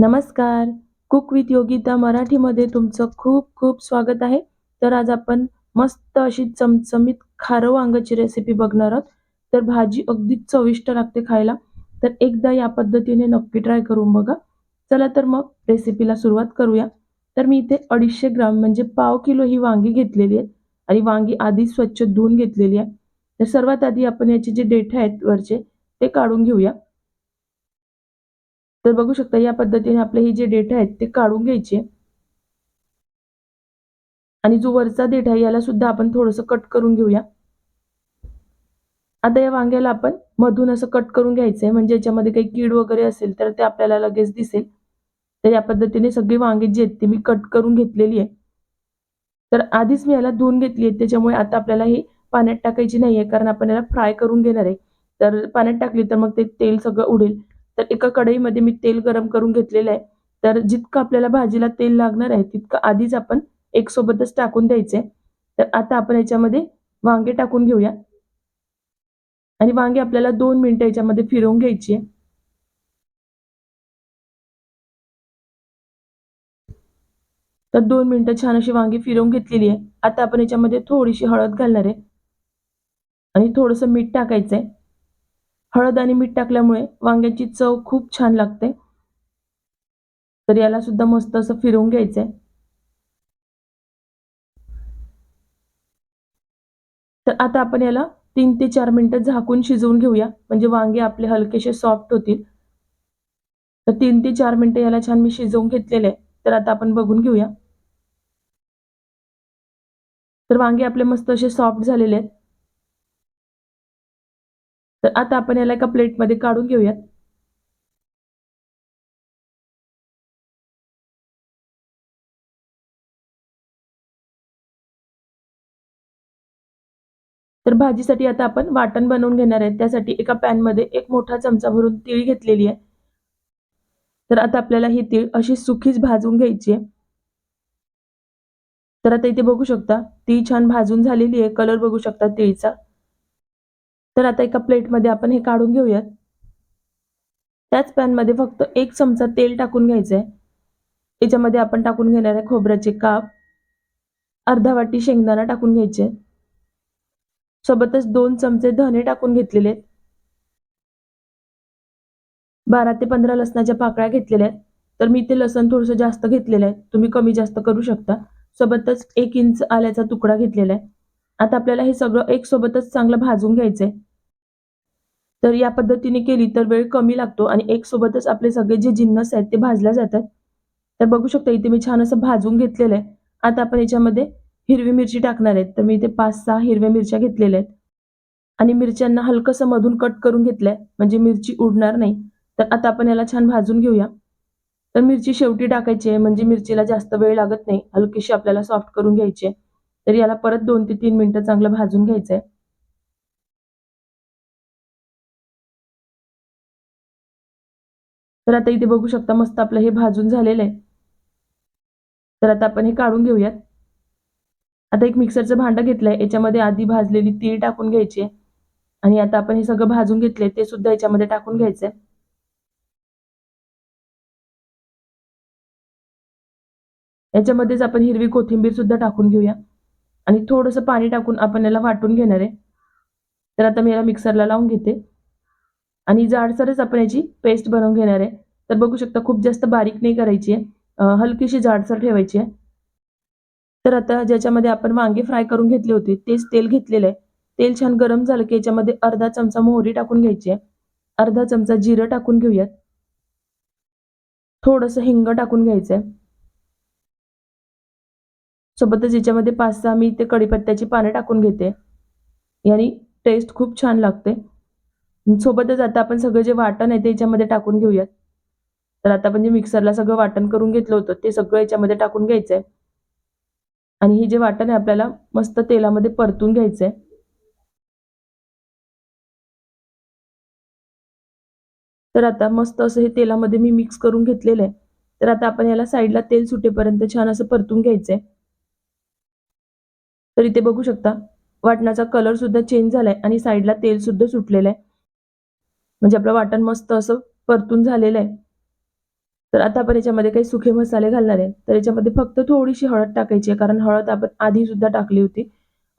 नमस्कार. Cook with Yogita मराठीमध्ये तुमचं खूप खूप स्वागत आहे. तर आज आपण मस्त अशी चमचमीत खारं वांग्याची रेसिपी बघणार आहोत. तर भाजी अगदी चविष्ट लागते खायला. तर एकदा या पद्धतीने नक्की ट्राय करून बघा. चला तर मग रेसिपीला सुरुवात करूया. तर मी इथे अडीचशे ग्राम म्हणजे पाव किलो ही वांगी घेतलेली आहेत आणि वांगी आधी स्वच्छ धुवून घेतलेली आहे. तर सर्वात आधी आपण याचे जे डेठे आहेत वरचे ते काढून घेऊया. तर बघू शकता या पद्धतीने आपले हे जे डेटा आहेत ते काढून घ्यायचे. आणि जो वरचा डेटा आहे याला सुद्धा आपण थोडंसं कट करून घेऊया. आता या वांग्याला आपण मधून असं कट करून घ्यायचं आहे म्हणजे याच्यामध्ये काही कीड वगैरे असेल तर ते आपल्याला लगेच दिसेल. तर या पद्धतीने सगळी वांगी जी आहेत ती मी कट करून घेतलेली आहे. तर आधीच मी याला धुवून घेतली आहे त्याच्यामुळे आता आपल्याला हे पाण्यात टाकायची नाही आहे कारण आपण याला फ्राय करून घेणार आहे. तर पाण्यात टाकली तर मग ते तेल सगळं उडेल. तर एका कढईमध्ये मी तेल गरम करून घेतलेलं आहे. तर जितकं आपल्याला भाजीला तेल लागणार आहे तितकं आधीच आपण एक सोबतच टाकून द्यायचंय तर आता आपण याच्यामध्ये वांगे टाकून घेऊया. आणि वांगे आपल्याला दोन मिनिटं याच्यामध्ये फिरवून घ्यायची आहे. तर दोन मिनिटं छान अशी वांगी फिरवून घेतलेली आहे. आता आपण याच्यामध्ये थोडीशी हळद घालणार आहे. आणि थोडंसं मीठ टाकायचंय. हळद आणि मीठ टाकल्यामुळे वांग्याची चव खूप छान लागते. तर याला सुद्धा मस्त असं फिरवून घ्यायचंय. तर आता आपण याला तीन ते चार मिनिटं झाकून शिजवून घेऊया. म्हणजे वांगे आपले हलकेसे सॉफ्ट होतील. तर तीन ते चार मिनिटं याला छान मी शिजवून घेतलेले आहे. तर आता आपण बघून घेऊया. तर वांगे आपले मस्त असे सॉफ्ट झालेले आहेत. तर आता आपण याला एका प्लेटमध्ये काढून घेऊयात. तर भाजीसाठी आता आपण वाटण बनवून घेणार आहे. त्यासाठी एका पॅनमध्ये एक मोठा चमचा भरून तीळ घेतलेली आहे. तर आता आपल्याला ही तीळ अशी सुखीच भाजून घ्यायची आहे. तर आता इथे बघू शकता ती छान भाजून झालेली आहे. कलर बघू शकता तीळचा. तर आता एका प्लेटमध्ये आपण हे काढून घेऊयात. त्याच पॅनमध्ये फक्त एक चमचा तेल टाकून घ्यायचं आहे याच्यामध्ये आपण टाकून घेणार आहे खोबऱ्याचे काप. अर्धा वाटी शेंगदाणा टाकून घ्यायचे. सोबतच दोन चमचे धने टाकून घेतलेले. आहेत बारा ते पंधरा लसणाच्या पाकळ्या घेतलेल्या आहेत. तर मी ते लसण थोडंसं जास्त घेतलेलं आहे. तुम्ही कमी जास्त करू शकता. सोबतच एक इंच आल्याचा तुकडा घेतलेला आहे. आता आपल्याला हे सगळं एक सोबतच चांगलं भाजून घ्यायचंय. तर या पद्धतीने केली तर वेळ कमी लागतो आणि एक सोबतच आपले सगळे जे जिन्नस आहेत ते भाजल्या जातात. तर बघू शकता इथे मी छान असं भाजून घेतलेलं आहे. आता आपण याच्यामध्ये हिरवी मिरची टाकणार आहेत. तर मी इथे पाच सहा हिरव्या मिरच्या घेतलेल्या आहेत. आणि मिरच्यांना हलकंसं मधून कट करून घेतलंय. म्हणजे मिरची उडणार नाही. तर आता आपण याला छान भाजून घेऊया. तर मिरची शेवटी टाकायची आहे. म्हणजे मिरचीला जास्त वेळ लागत नाही. हलकीशी आपल्याला सॉफ्ट करून घ्यायची आहे. तर याला परत दोन ते तीन मिनिटं चांगलं भाजून घ्यायचंय. तर आता इथे बघू शकता मस्त आपलं हे भाजून झालेलं आहे. तर आता आपण हे काढून घेऊयात. आता एक मिक्सरचं भांडं घेतलंय. याच्यामध्ये आधी भाजलेली तीळ टाकून घ्यायची आणि आता आपण हे सगळं भाजून घेतले ते सुद्धा याच्यामध्ये टाकून घ्यायचंय. याच्यामध्येच आपण हिरवी कोथिंबीर सुद्धा टाकून घेऊया. आणि थोडंसं पाणी टाकून आपण याला वाटून घेणार आहे. तर आता मी याला मिक्सरला लावून घेते. आणि जाडसरच आपण याची पेस्ट बनवून घेणार आहे. तर बघू शकता खूप जास्त बारीक नाही करायची आहे. हलकीशी जाडसर ठेवायची आहे. तर आता ज्याच्यामध्ये आपण वांगे फ्राय करून घेतले होते तेच तेल घेतलेलं आहे. तेल छान गरम झालं की याच्यामध्ये अर्धा चमचा मोहरी टाकून घ्यायची आहे. अर्धा चमचा जिरं टाकून घेऊयात. थोडंसं हिंग टाकून घ्यायचं आहे. सोबतच याच्यामध्ये पाच सहा मी ते कढीपत्त्याची पानं टाकून घेते. यानी टेस्ट खूप छान लागते. सोबतच आता आपण सगळं जे वाटण आहे ते याच्यामध्ये टाकून घेऊयात. तर आता आपण जे मिक्सरला सगळं वाटण करून घेतलं होतं ते सगळं याच्यामध्ये टाकून घ्यायचं आहे आणि हे जे वाटण आहे आपल्याला मस्त तेलामध्ये परतून घ्यायचं आहे तर आता मस्त असं हे तेलामध्ये मी मिक्स करून घेतलेलं आहे. तर आता आपण याला साईडला तेल सुटेपर्यंत छान असं परतून घ्यायचं आहे तर इथे बघू शकता वाटणाचा कलर सुद्धा चेंज झालाय आणि साईडला तेल सुद्धा सुटलेलं आहे म्हणजे आपलं वाटण मस्त असं परतून झालेलं आहे तर आता आपण याच्यामध्ये काही सुखे मसाले घालणार आहे. तर याच्यामध्ये फक्त थोडीशी हळद टाकायची आहे कारण हळद आपण आधी सुद्धा टाकली होती.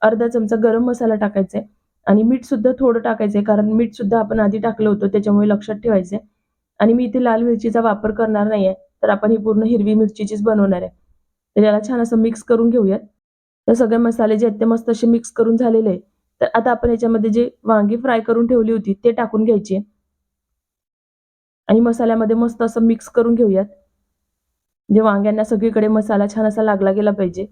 अर्धा चमचा गरम मसाला टाकायचा आहे. आणि मीठ सुद्धा थोडं टाकायचं आहे कारण मीठ सुद्धा आपण आधी टाकलं होतं त्याच्यामुळे लक्षात ठेवायचं आहे. आणि मी इथे लाल मिरचीचा वापर करणार नाही आहे तर आपण ही पूर्ण हिरवी मिरचीचीच बनवणार आहे. तर याला छान असं मिक्स करून घेऊयात. तर सगळे मसाले जे आहेत ते मस्त असे मिक्स करून झालेले आहे तर आता आपण याच्यामध्ये जे वांगी फ्राय करून ठेवली होती ते टाकून घ्यायची आणि मसाल्यामध्ये मस्त असं मिक्स करून घेऊयात. जे वांग्यांना सगळीकडे मसाला छान असा लागला गेला पाहिजे.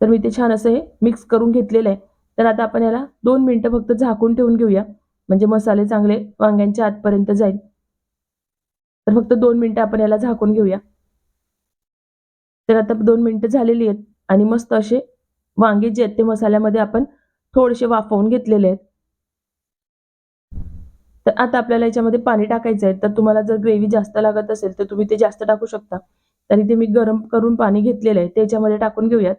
तर मी ते छान असं हे मिक्स करून घेतलेलं आहे. तर आता आपण याला दोन मिनिटं फक्त झाकून ठेवून घेऊया. म्हणजे मसाले चांगले वांग्यांच्या आतपर्यंत जाईल. तर फक्त दोन मिनिटं आपण याला झाकून घेऊया. तर आता दोन मिनिटं झालेली आहेत आणि मस्त असे वांगे जे आहेत ते मसाल्यामध्ये आपण थोडेसे वाफवून घेतलेले आहेत. तर आता आपल्याला याच्यामध्ये पाणी टाकायचं आहे. तर तुम्हाला जर ग्रेव्ही जास्त लागत असेल तर तुम्ही ते जास्त टाकू शकता. तर इथे मी गरम करून पाणी घेतलेलं आहे. त्याच्यामध्ये टाकून घेऊयात.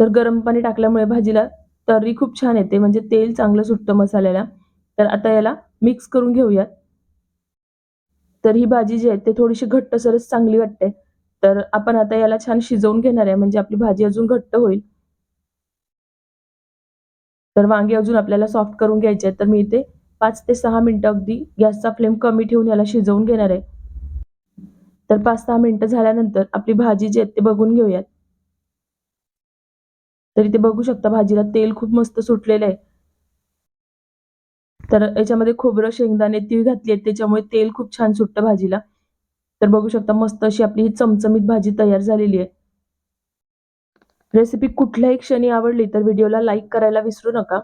तर गरम पाणी टाकल्यामुळे भाजीला तर्री खूप छान येते. म्हणजे तेल चांगलं सुटतं मसाल्याला. तर आता याला मिक्स करून घेऊयात. तर ही भाजी जी आहे ते थोडीशी घट्टसरच चांगली वाटते. तर आपण आता याला छान शिजवून घेणार आहे. म्हणजे आपली भाजी अजून घट्ट होईल. तर वांगे अजून आपल्याला सॉफ्ट करून घ्यायचे आहेत. तर मी इथे पाच ते सहा मिनटं अगदी गॅसचा फ्लेम कमी ठेवून याला शिजवून घेणार आहे. तर पाच सहा मिनिटं झाल्यानंतर आपली भाजी जी आहे ते बघून घेऊयात. तर इथे बघू शकता भाजीला तेल खूप मस्त सुटलेलं आहे. तर याच्यामध्ये खोबरं शेंगदाणे तीळ घातली आहेत. त्याच्यामुळे तेल खूप छान सुटतं भाजीला. तर बघू शकता मस्त अशी आपली ही चमचमीत भाजी तयार झालेली आहे. रेसिपी कुठल्याही क्षणी आवडली तर व्हिडिओला लाईक करायला विसरू नका.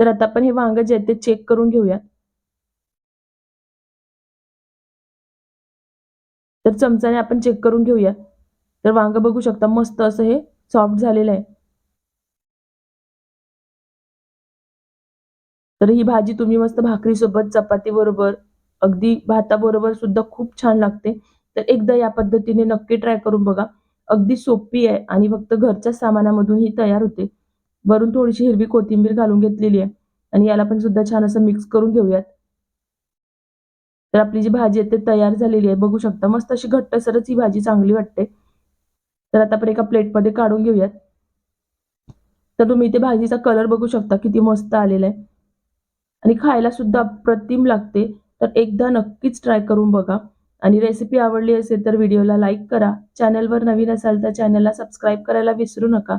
तर आता आपण हे वांग जे आहे ते चेक करून घेऊया तर चमचाने आपण चेक करून घेऊया तर वांग बघू शकता मस्त असं हे सॉफ्ट झालेलं आहे. तर ही भाजी तुम्ही मस्त भाकरीसोबत चपाती बरोबर अगदी भाताबरोबर सुद्धा खूप छान लागते. तर एकदा या पद्धतीने नक्की ट्राय करून बघा. अगदी सोपी आहे आणि फक्त घरच्या सामानामधून ही तयार होते. वरून थोडीशी हिरवी कोथिंबीर घालून घेतलेली आहे आणि याला पण सुद्धा छान असं मिक्स करून घेऊयात. तर आपली जी भाजी आहे ते तयार झालेली आहे. बघू शकता मस्त अशी घट्टसरच ही भाजी चांगली वाटते. तर आता आपण एका प्लेटमध्ये काढून घेऊयात. तर तुम्ही इथे भाजीचा कलर बघू शकता किती मस्त आलेला आहे. आणि खायला सुद्धा अप्रतिम लागते. तर एकदा नक्कीच ट्राय करून बघा. आणि रेसिपी आवडली असेल तर व्हिडिओला लाईक करा. चॅनलवर नवीन असाल तर चॅनलला सबस्क्राईब करायला विसरू नका.